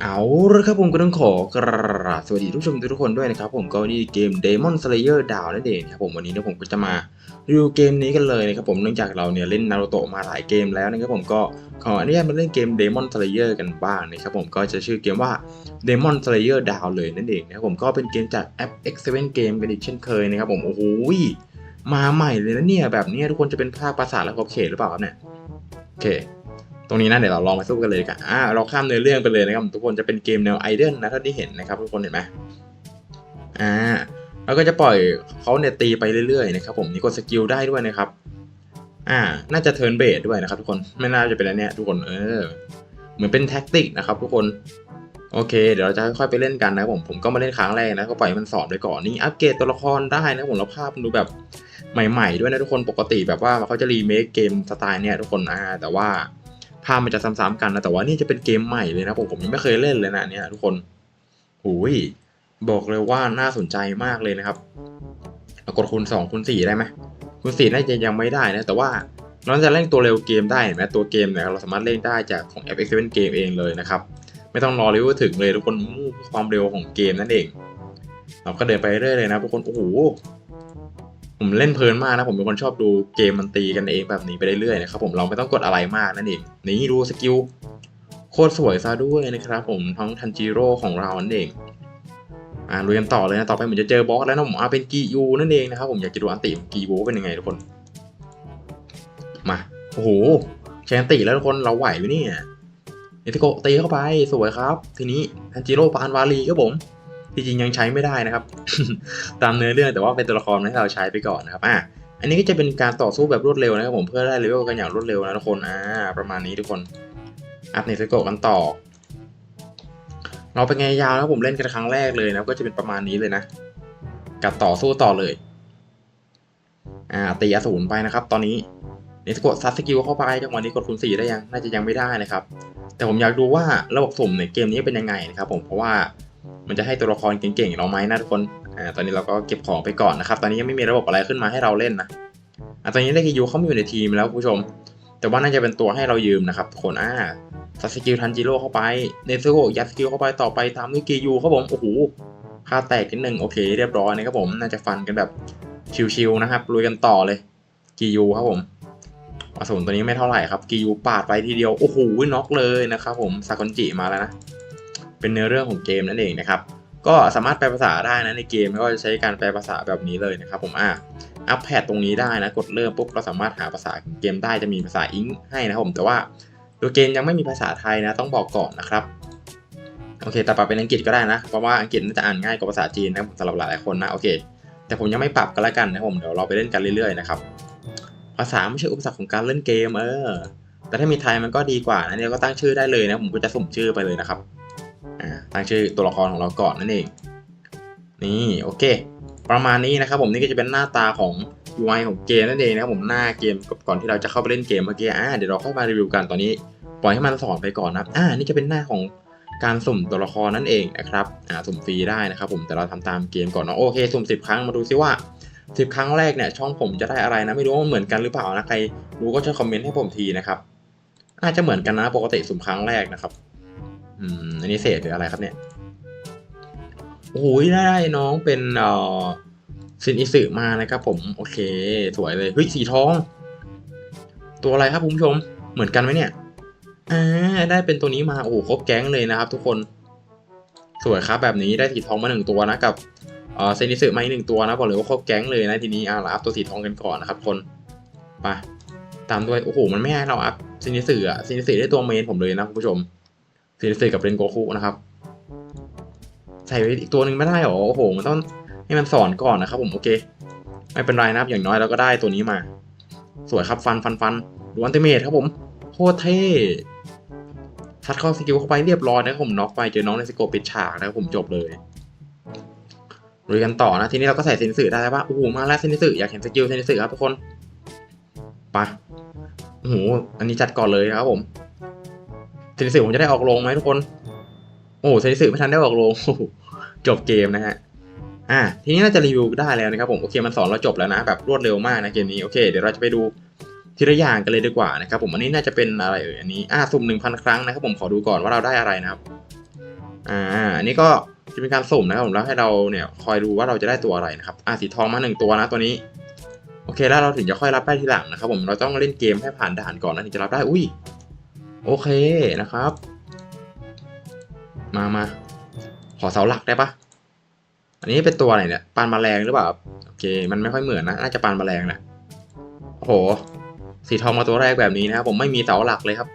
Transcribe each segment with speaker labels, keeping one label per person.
Speaker 1: เอาละครับผมก็ต้องขอกราบสวัสดีทุกชมทุกคนด้วยนะครับผมก็นี่เกม Demon Slayer ดาวนั่นเองครับผมวันนี้เนี่ยผมก็จะมารีวิวเกมนี้กันเลยนะครับผมเนื่องจากเราเนี่ยเล่นนารูโตะมาหลายเกมแล้วนะครับผมก็ขออนุญาตมาเล่นเกม Demon Slayer กันบ้างนะครับผมก็จะชื่อเกมว่า Demon Slayer ดาวเลยนั่นเองนะครับผมก็เป็นเกมจากแอป X7 Game กันอีกเช่นเคยนะครับผมโอ้โหมาใหม่เลยนะเนี่ยแบบนี้ทุกคนจะเป็นภาคภาษาและขอบเขตหรือเปล่าครับเนี่ยโอเค รงนี้นะเดี๋ยวเราลองไปสู้กันเลยดีกันอ่าเราข้ามเนื้อเรื่องไปเลยนะครับทุกคนจะเป็นเกมแนวไอเดนนะถ้าที่เห็นนะครับทุกคนเห็นไหมอ่าแล้วก็จะปล่อยเขาเนี่ยตีไปเรื่อยๆนะครับผมนี่กดสกิลได้ด้วยนะครับอ่าน่าจะเทิร์นเบสด้วยนะครับทุกคนไม่น่าจะเป็นอันเนี้ยทุกคนเออเหมือนเป็นแท็กติกนะครับทุกคนโอเค เดี๋ยวเราจะค่อยๆไปเล่นกันนะครับผมผมก็มาเล่นครั้งแรกนะก็ปล่อยมันสอนไปก่อนนี่อัปเกรดตัวละครได้นะผมแล้วภาพมันดูแบบใหม่ ๆ ด้วยนะทุกคนปกติแบบว่าเขาจะรีเมคเกมสไตล์เนี้ยทุกคนอ่าแต่ว่า ภาพมันจะซ้ำๆกันนะแต่ว่านี่จะเป็นเกมใหม่เลยนะผมผมยังไม่เคยเล่นเลยนะเนี่ยทุกคนหูยบอกเลยว่าน่าสนใจมากเลยนะครับเรากดคูณสองคูณสี่ได้ไหมคูณสี่น่าจะยังไม่ได้นะแต่ว่าเราจะเล่นตัวเร็วเกมได้เห็นไหมตัวเกมเนี่ยเราสามารถเล่นได้จากของ f x 7 Game เองเลยนะครับไม่ต้องรอเลเวลถึงเลยทุกคนความเร็วของเกมนั่นเองเราก็เดินไปเรื่อยเลยนะทุกคนโอ้โห ผมเล่นเพลินมากนะ ผมเป็นคนชอบดูเกมมันตีกันเองแบบนี้ไปเรื่อยๆนะครับผมเราไม่ต้องกดอะไรมากนั่นเอง นี่ดูสกิลโคตรสวยซะด้วยนะครับผมทั้งทันจิโร่ของเรานั่นเองอ่าลุยกันต่อเลยนะ ต่อไปเหมือนจะเจอบอสแล้วนะผมเอาเป็นกียูนั่นเองนะครับผมอยากจะดูอันติของกียูเป็นยังไงทุกคน มาโอ้โหใช้อันติแล้วทุกคนเราไหวไหมเนี่ยเนติโกตีเข้าไปสวยครับ ทีนี้ทันจิโร่ปานวาลีครับผม จริงยังใช้ไม่ได้นะครับ ตามเนื้อเรื่องแต่ว่าเป็นตัวละครให้เราใช้ไปก่อนนะครับอะอันนี้ก็จะเป็นการต่อสู้แบบรวดเร็วนะครับผมเพื่อได้เลเวลกันอย่างรวดเร็วนะทุกคนอ่าประมาณนี้ทุกคนอัพเนสโกกันต่อ เราเป็นไงยาวนะผมเล่นกันครั้งแรกเลยนะก็จะเป็นประมาณนี้เลยนะกับต่อสู้ต่อเลยอ่าตีอสูรไปนะครับ ตอนนี้เนสโกซัดสกิลเข้าไปจังหวะนี้กดคูณสี่ได้ยังน่าจะยังไม่ได้นะครับ แต่ผมอยากดูว่าระบบสุ่มในเกมนี้เป็นยังไงนะครับผมเพราะว่า มันจะให้ตัวละครเก่งๆเราไหมนะทุกคนอ่าตอนนี้เราก็เก็บของไปก่อนนะครับ ตอนนี้ยังไม่มีระบบอะไรขึ้นมาให้เราเล่นนะอ่าตอนนี้ได้กิยูเขามาอยู่ในทีมแล้วคุณผู้ชม แต่ว่าน่าจะเป็นตัวให้เรายืมนะครับทุกคนอ่าซัสกิลทันจิโร่เข้าไปเนซึโกะยัดสกิลเข้าไปต่อไปตามด้วยกิยูครับผมโอ้โหค่าแตกนิดหนึ่งโอเค เรียบร้อยนะครับผมน่าจะฟันกันแบบชิวๆนะครับลุยกันต่อเลยกิยูครับผมอสูรตัวนี้ไม่เท่าไหร่ครับกิยูปาดไปทีเดียวโอ้โหน็อกเลยนะครับผมซาคอนจิมาแล้วนะ เป็นเนื้อเรื่องของเกมนั่นเองนะครับก็สามารถแปลภาษาได้นะในเกมก็จะใช้การแปลภาษาแบบนี้เลยนะครับผมอะอัพแพดตรงนี้ได้นะกดเริ่มปุ๊บเราสามารถหาภาษาเกมได้จะมีภาษาอิงให้นะครับผมแต่ว่าตัวเกมยังไม่มีภาษาไทยนะต้องบอกก่อนนะครับโอเคแต่ปรับเป็นอังกฤษก็ได้นะเพราะว่าอังกฤษน่าจะอ่านง่ายกว่าภาษาจีนนะสำหรับหลายๆคนนะโอเค แต่ผมยังไม่ปรับกันละกันนะผมเดี๋ยวเราไปเล่นกันเรื่อยๆนะครับภาษาไม่ใช่อุปสรรคของการเล่นเกมเออแต่ถ้ามีไทยมันก็ดีกว่านะเนี่ยก็ตั้งชื่อได้เลยนะผมก็จะสุ่มชื่อไปเลยนะครับ ตั้งชื่อตัวละครของเราก่อนนั่นเอง นี่โอเค ประมาณนี้นะครับผมนี่ก็จะเป็นหน้าตาของ UI ของเกมนั่นเองนะครับผมหน้าเกมก่อนที่เราจะเข้าไปเล่นเกมเมื่อกี้อ่าเดี๋ยวเราค่อยมารีวิวกันตอนนี้ ปล่อยให้มันสอนไปก่อนนะอ่านี่จะเป็นหน้าของการสุ่มตัวละครนั่นเองนะครับอ่าสุ่มฟรีได้นะครับผมแต่เราทำตามเกมก่อนเนาะโอเคสุ่ม 10 ครั้งมาดูซิว่า 10 ครั้งแรกเนี่ยช่องผมจะได้อะไรนะไม่รู้ว่าเหมือนกันหรือเปล่านะใครรู้ก็ช่วยคอมเมนต์ให้ผมทีนะครับอาจจะเหมือนกันนะปกติสุ่มครั้งแรกนะครับ อืมอันนี้เศษหรืออะไรครับเนี่ยโอ้ยได้น้องเป็นเอ่อซินอิสึมานะครับผม โอเค สวยเลยเฮ้ยสีทอง ตัวอะไรครับคุณผู้ชม เหมือนกันไหมเนี่ยอ่าได้เป็นตัวนี้มาโอ้โหครบแก๊งเลยนะครับ ทุกคน สวยครับแบบนี้ได้สีทองมาหนึ่งตัวนะกับเอ่อเซนิสึมาอีกหนึ่งตัวนะบอกเลยว่าครบแก๊งเลยนะทีนี้อ่าเราอัพตัวสีทองกันก่อนนะครับคนไปตามด้วยโอ้โหมันไม่ให้เราอัพเซนิสึอะเซนิสึได้ตัวเมนผมเลยนะคุณผู้ชม ซนิสึกับเรนโกคุนะครับ ใส่ไว้อีกตัวหนึ่งไม่ได้หรอ โอ้โห มันต้องให้มันสอนก่อนนะครับผม โอเค ไม่เป็นไรนะครับ อย่างน้อยเราก็ได้ตัวนี้มา สวยครับฟันฟันฟันดูอันติเมทครับผมโคตรเท่ทัดเข้าสกิลเข้าไปเรียบร้อยนะครับผมน็อกไปเจอน้องในสโกปิดฉากนะครับผมจบเลยลุยกันต่อนะทีนี้เราก็ใส่เซนสึได้แล้วว่าโอ้โหมาแล้วเซนสึอยากเห็นสกิลเซนสึครับทุกคนไปโอ้โหอันนี้จัดก่อนเลยครับผม เซนสึผมจะได้ออกลงไหมทุกคน โอ้เซนสึไม่ทันได้ออกลง จบเกมนะฮะ อ่า ทีนี้น่าจะรีวิวได้แล้วนะครับผม โอเค มันสอนเราจบแล้วนะ แบบรวดเร็วมากนะเกมนี้ โอเค เดี๋ยวเราจะไปดูทีละอย่างกันเลยดีกว่านะครับผม อันนี้น่าจะเป็นอะไรเอ่ย อันนี้ อ่าสุ่มหนึ่งพันครั้งนะครับผม ขอดูก่อนว่าเราได้อะไรนะครับ อ่า อันนี้ก็จะเป็นการสุ่มนะครับผม แล้วให้เราเนี่ยคอยดูว่าเราจะได้ตัวอะไรนะครับ อ่าสีทองมาหนึ่งตัวนะตัวนี้ โอเค แล้วเราถึงจะค่อยรับได้ทีหลังนะครับผม เราต้องเล่นเกมให้ผ่านด่านก่อนนะถึงจะรับได้ อุ้ย โอเคนะครับ มามาขอเสาหลักได้ปะอันนี้เป็นตัวอะไรเนี่ยปานมาแมลงหรือเปล่าโอเค มันไม่ค่อยเหมือนนะน่าจะปานแมลงแหละโอ้โห สีทองมาตัวแรกแบบนี้นะครับผมไม่มีเสาหลักเลยครับ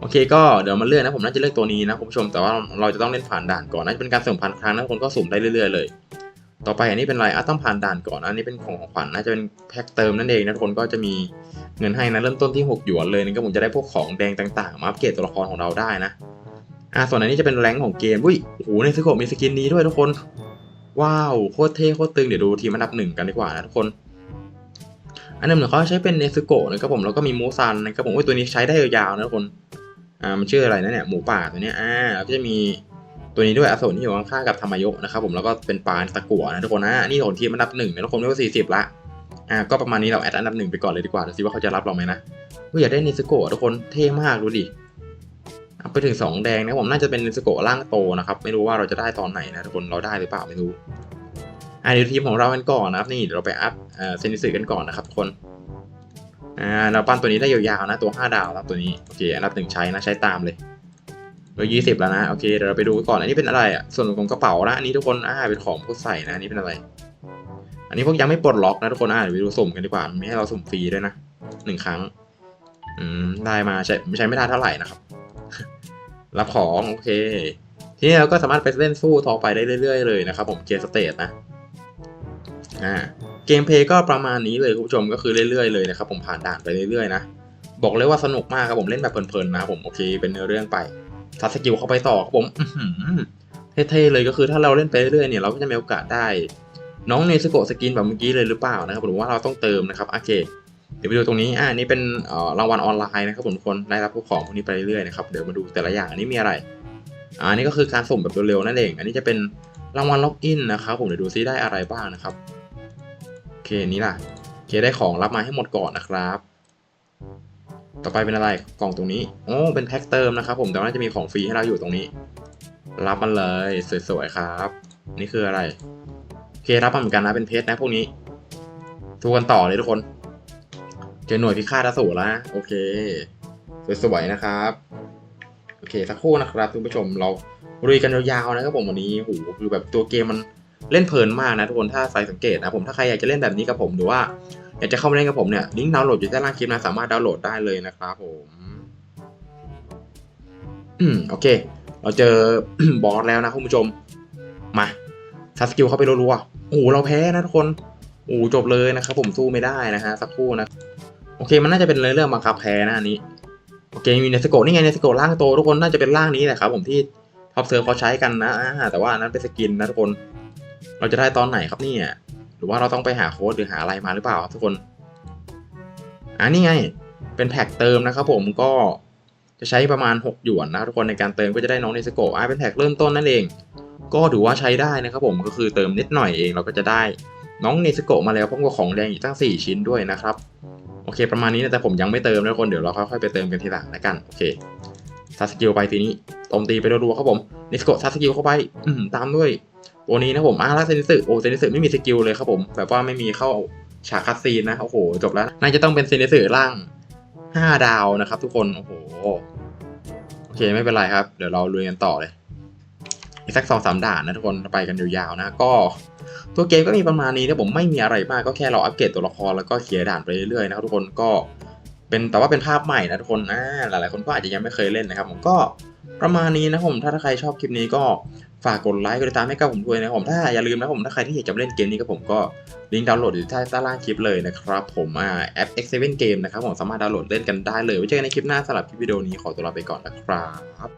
Speaker 1: โอเคก็เดี๋ยวมาเลือกนะ ผมน่าจะเลือกตัวนี้นะคุณผู้ชมแต่ว่าเราจะต้องเล่นผ่านด่านก่อนน่าจะเป็นการสุ่มพันครั้งนะคนก็สุ่มได้เรื่อยๆเลย ต่อไปอันนี้เป็นอะไรอะต้องผ่านด่านก่อน อันนี้เป็นของของขวัญน่าจะเป็นแพ็คเติมนั่นเองนะทุกคนก็จะมีเงินให้นะเริ่มต้นที่ 6 หยวนเลยนี่ก็ผมจะได้พวกของแดงต่างๆ มาอัปเกรดตัวละครของเราได้นะอะส่วนอันนี้จะเป็นแรงของเกมอุ้ยโอ้โหในสโกมีสกินนี้ด้วยทุกคน ว้าวโคตรเท่โคตรตึงเดี๋ยวดูทีมอันดับหนึ่งกันดีกว่านะทุกคนอันดับหนึ่งเขาใช้เป็นเนสโกะนะครับผมแล้วก็มีมูซันนะครับผมโอ้ยตัวนี้ใช้ได้ยาวๆนะทุกคนอ่ามันชื่ออะไรนะเนี่ยหมูป่าตัวเนี้ยอ่าแล้วก็จะมี ตัวนี้ด้วยอสูรที่อยู่ข้างๆกับธรรมยกนะครับผมแล้วก็เป็นปานตะกั่วนะทุกคนนะนี่ของทีมอันดับหนึ่งนะทุกคนเรียกว่าสี่สิบละอ่าก็ประมาณนี้เราแอดอันดับหนึ่งไปก่อนเลยดีกว่าดูสิว่าเขาจะรับเราไหมนะก็อยากได้นิสโกะทุกคนเท่มากดูดิเอาไปถึงสองแดงนะผมน่าจะเป็นนิสโกะร่างโตนะครับไม่รู้ว่าเราจะได้ตอนไหนนะทุกคนเราได้หรือเปล่าไม่รู้อ่าเดี๋ยวทีมของเรากันก่อนนะครับนี่เดี๋ยวเราไปอัพเอ่อเซนิสึกันก่อนนะครับทุกคนอ่าเราปั้นตัวนี้ได้ยาวๆนะตัว 5 ดาวแล้วตัวนี้โอเคอันดับหนึ่งใช้นะใช้ตามเลย เบอร์ยี่สิบแล้วนะ โอเคเดี๋ยวเราไปดูก่อน อันนี้เป็นอะไรอะ ส่วนของกระเป๋านะ อันนี้ทุกคน อ่า เป็นของพวกใส่นะ อันนี้เป็นอะไร อันนี้พวกยังไม่ปลดล็อกนะทุกคน อ่าเดี๋ยวไปดูสุ่มกันดีกว่า มีให้เราสุ่มฟรีด้วยนะหนึ่งครั้ง อืม ได้มาใช้ใช้ไม่ได้เท่าไหร่นะครับ รับของ โอเค ทีนี้เราก็สามารถไปเล่นสู้ต่อไปได้เรื่อยๆเลยนะครับผมเกียร์สเตทนะ อ่า เกมเพลย์ก็ประมาณนี้เลยคุณผู้ชม ก็คือเรื่อยๆเลยนะครับผมผ่านด่านไปเรื่อยๆนะ บอกเลยว่าสนุกมากครับผมเล่นแบบเพลินๆนะผม โอเค เป็นเนื้อเรื่องไป ทัดสกิลเข้าไปต่อผมเท่ๆเลยก็คือถ้าเราเล่นไปเรื่อยๆเนี่ยเราก็จะมีโอกาสได้ น้องเนสโกสกินแบบเมื่อกี้เลยหรือเปล่านะครับหรือว่าเราต้องเติมนะครับโอเคเดี๋ยวไปดูตรงนี้ อ่านี่เป็นรางวัลออนไลน์นะครับผมทุกคนได้รับพวกของพวกนี้ไปเรื่อยๆนะครับ เดี๋ยวมาดูแต่ละอย่าง อันนี้มีอะไร อ่านนี้ก็คือการสุ่มแบบเร็วๆนั่นเอง อันนี้จะเป็นรางวัลล็อกอินนะครับผมเดี๋ยวดูซิได้อะไรบ้างนะครับ โอเค นี้ล่ะ โอเค ได้ของรับมาให้หมดก่อนนะครับ ต่อไปเป็นอะไรกล่องตรงนี้โอ้เป็นแพ็คเติมนะครับผมแต่ว่าจะมีของฟรีให้เราอยู่ตรงนี้ รับมันเลยสวยๆครับ นี่คืออะไรโอเครับมาเหมือนกันนะเป็นเพชรนะพวกนี้ทูกันต่อเลยทุกคนเจอหน่วยพิฆาตอสูรแล้วนะโอเคสวยๆนะครับโอเคสักครู่นะครับคุณผู้ชมเราลุยกันยาวๆนะครับผมวันนี้โหคือแบบตัวเกมมันเล่นเพลินมากนะทุกคนถ้าใส่สังเกตนะผมถ้าใครอยากจะเล่นแบบนี้กับผมหรือว่า อยากจะเข้ามาเล่นกับผมเนี่ยลิงก์ดาวน์โหลดอยู่ด้านล่างคลิปนะสามารถดาวน์โหลดได้เลยนะครับผมโอเค เราเจอบอสแล้วนะคุณผู้ชม มาซัสกิลเข้าไปรัวๆโอ้โหเราแพ้นะทุกคนโอ้โหจบเลยนะครับผมสู้ไม่ได้นะฮะสักครู่นะโอเคมันน่าจะเป็นเรื่องบังคับแพ้นะอันนี้โอเคมีเนสโกนี่ไงเนสโกร่างโตทุกคนน่าจะเป็นร่างนี้แหละครับผมที่ท็อปเซิร์ฟเขาใช้กันนะแต่ว่านั้นเป็นสกินนะทุกคน เราจะได้ตอนไหนครับเนี่ย รือว่าเราต้องไปหาโค้ดหรือหาอะไรมาหรือเปล่าครับทุกคนอ่านี่ไง เป็นแพ็กเติมนะครับผมก็จะใช้ประมาณ 6 หยวนนะทุกคนในการเติมก็จะได้น้องเนสโกะอ่าเป็นแพ็กเริ่มต้นนั่นเอง ก็ถือว่าใช้ได้นะครับผมก็คือเติมนิดหน่อยเองเราก็จะได้น้องเนสโกะมาแล้วพร้อมกับของแดงอีกตั้ง 4 ชิ้นด้วยนะครับโอเค ประมาณนี้นะแต่ผมยังไม่เติมนะทุกคนเดี๋ยวเราค่อยๆไปเติมกันทีหลังนะกันโอเคซัสกิลไปทีนี้ตมตีไปรัวๆครับผมเนสโกะซัสกิลเข้าไปตามด้วย ตัวนี้นะผมอาแล้วเซนิสึโอ้เซนิสึไม่มีสกิลเลยครับผม แบบว่าไม่มีเข้าฉากคัสซีนนะโอ้โหจบแล้ว น่าจะต้องเป็นเซนิสึร่าง 5 ดาวนะครับ ทุกคน โอ้โห โอเคไม่เป็นไรครับ เดี๋ยวเราลุยกันต่อเลย อีกสักสองสามด่านนะทุกคนไปกันยาวๆนะ ก็ตัวเกมก็มีประมาณนี้นะผมไม่มีอะไรมากก็แค่เราอัปเกรดตัวละครแล้วก็เคลียด่านไปเรื่อยๆนะครับทุกคนก็เป็นแต่ว่าเป็นภาพใหม่นะทุกคนอ่าหลายๆคนก็อาจจะยังไม่เคยเล่นนะครับ ผมก็ประมาณนี้นะผมถ้าถ้าใครชอบคลิปนี้ก็ ฝากกดไลค์กดติดตามให้กับผมด้วยนะครับผมถ้าอย่าลืมนะผมถ้าใครที่อยากจะเล่นเกมนี้กับผมก็ลิงก์ดาวน์โหลดอยู่ใต้ใต้ล่างคลิปเลยนะครับผมอ่าแอป X7 Game นะครับผมสามารถดาวน์โหลดเล่นกันได้เลยไว้เจอกันในคลิปหน้าสำหรับคลิปวิดีโอนี้ขอตัวลาไปก่อนนะครับ